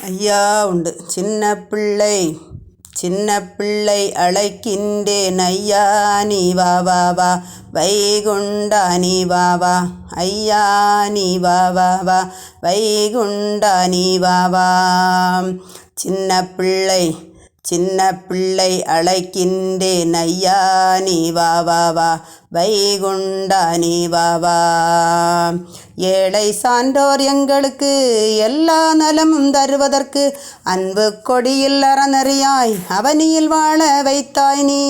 ஐயா உண்டு. சின்ன பிள்ளை சின்ன பிள்ளை அழைக்கின்றேன். ஐயா நீ வா வா வா. வைகுண்டா நீ வா வா. ஐயா நீ வா வா வா. வைகுண்டா நீ வா வா. சின்ன பிள்ளை சின்ன பிள்ளை அழைக்கின்றேன் ஐயா நீ வா வா வா வைகுண்டா நீ வா வா. ஏழை சான்றோர் எங்களுக்கு எல்லா நலமும் தருவதற்கு அன்பு கொடியில் அறநறியாய் அவனியில் வாழ வைத்தாய் நீ.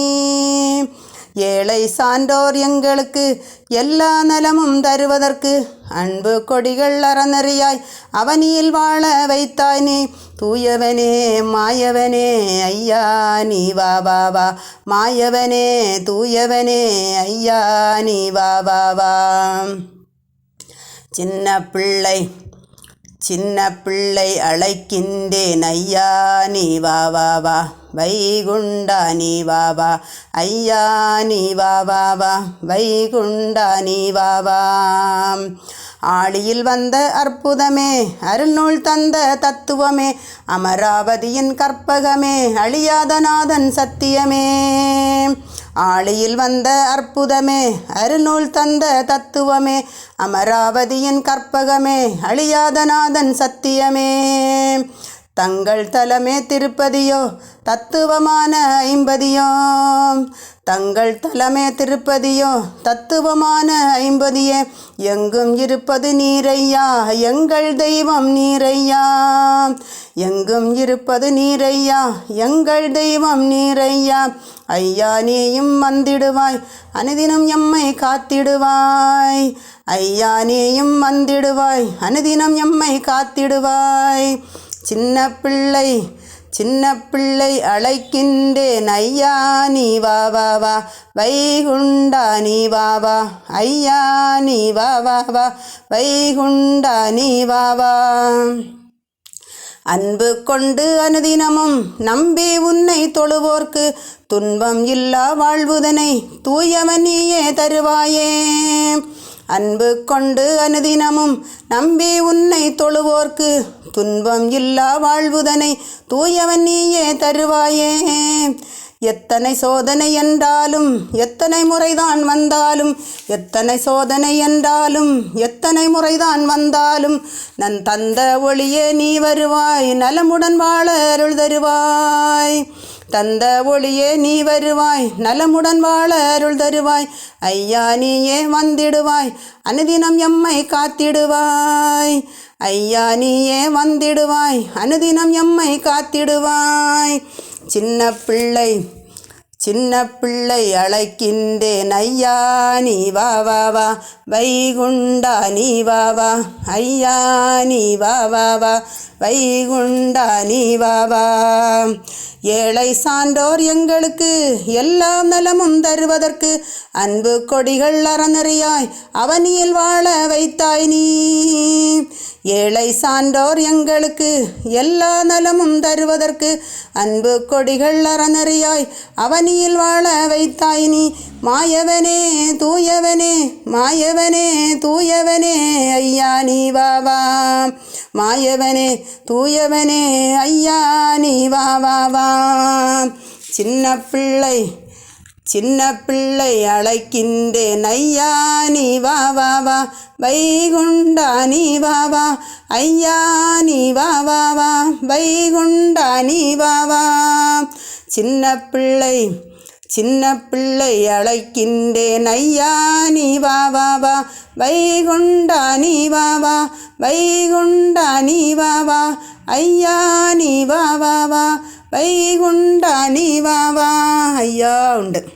ஏழை சான்றோர் எங்களுக்கு எல்லா நலமும் தருவதற்கு அன்பு கொடிகள் அறநறியாய் அவனியில் வாழ வைத்தாய் நீ. தூயவனே மாயவனே ஐயா நீ வா வா வா. மாயவனே தூயவனே ஐயா நீ வா வா வா. சின்ன பிள்ளை சின்ன பிள்ளை அழைக்கின்றேன் ஐயா நீ வா வா வா. வைகுண்டா நீ வா வா. ஐயா நீ வா வா வா. வைகுண்டா நீ வா வா. ஆளியில் வந்த அற்புதமே அருள்நூல் தந்த தத்துவமே அமராவதியின் கற்பகமே அழியாதநாதன் சத்தியமே. ஆளியில் வந்த அற்புதமே அருநூல் தந்த தத்துவமே அமராவதியின் கற்பகமே அழியாதநாதன் சத்தியமே. தங்கள் தலமே திருப்பதியோ தத்துவமான ஐம்பதியோ. தங்கள் தலமே திருப்பதியோ தத்துவமான ஐம்பதியே. எங்கும் இருப்பது நீரையா எங்கள் தெய்வம் நீரையா. எங்கும் இருப்பது நீரையா எங்கள் தெய்வம் நீரையா. ஐயா நீயும் வந்திடுவாய் அனுதினம் எம்மை காத்திடுவாய். ஐயா நீயும் வந்திடுவாய் அனுதினம் எம்மை காத்திடுவாய். சின்ன பிள்ளை சின்ன பிள்ளை அழைக்கின்றேன். ஐயா நீ வா வா வா. வைகுண்டா நீ வா வா. ஐயா நீ வா வா வா. வைகுண்டா நீ வா வா. அன்பு கொண்டு அனுதினமும் நம்பி உன்னை தொழுவோர்க்கு துன்பம் இல்லா வாழ்வுதனை தூயவன் தருவாயே. அன்பு கொண்டு அனுதினமும் நம்பி உன்னை தொழுவோர்க்கு துன்பம் இல்லா வாழ்வுதனை தூயவன் நீயே தருவாயே. எத்தனை சோதனை என்றாலும் எத்தனை முறைதான் வந்தாலும் எத்தனை சோதனை என்றாலும் எத்தனை முறைதான் வந்தாலும் நன் தந்த ஒளியே நீ வருவாய் நலமுடன் வாழ அருள் தருவாய். தந்த ஒளியே நீ வருவாய் நலமுடன் வாழ அருள் தருவாய். ஐயா நீயே வந்திடுவாய் அனுதினம் எம்மை காத்திடுவாய். ஐயா நீயே வந்திடுவாய் அனுதினம் எம்மை காத்திடுவாய். சின்ன பிள்ளை சின்ன பிள்ளை அழைக்கின்றேன். ஐயா நீ வா வா வா. வைகுண்டா நீ வா வா. ஐயா நீ வா வா வா. வைகுண்டா நீ வா வா. ஏழை சான்றோர் எங்களுக்கு எல்லா நலமும் தருவதற்கு அன்பு கொடிகள் அறநறியாய் அவனியில் வாழ வைத்தாய் நீ. ஏழை சான்றோர் எங்களுக்கு எல்லா நலமும் தருவதற்கு அன்பு கொடிகள் அறநறியாய் அவனியில் வாழ வைத்தாய் நீ. மாயவனே தூயவனே மாயவனே தூயவனே ஐயா நீ வாவா மாயவனே தூயவனே ஐயா நீ வாவா வா. சின்ன பிள்ளை சின்ன பிள்ளை அழைக்கின்றேன். ஐயா நீ வா வா வா. வைகுண்டா நீ வா வா. ஐயா நீ வா வா வா. வைகுண்டா நீ வா வா. சின்ன பிள்ளை சின்ன பிள்ளை அழைக்கின்றேன். ஐயா நீ வா வா வா. வைகுண்டா நீ வா வா. வைகுண்டா நீ வா வா. ஐயா நீ வா வா வா. வைகுண்டா நீ வா வா. ஐயா உண்டு.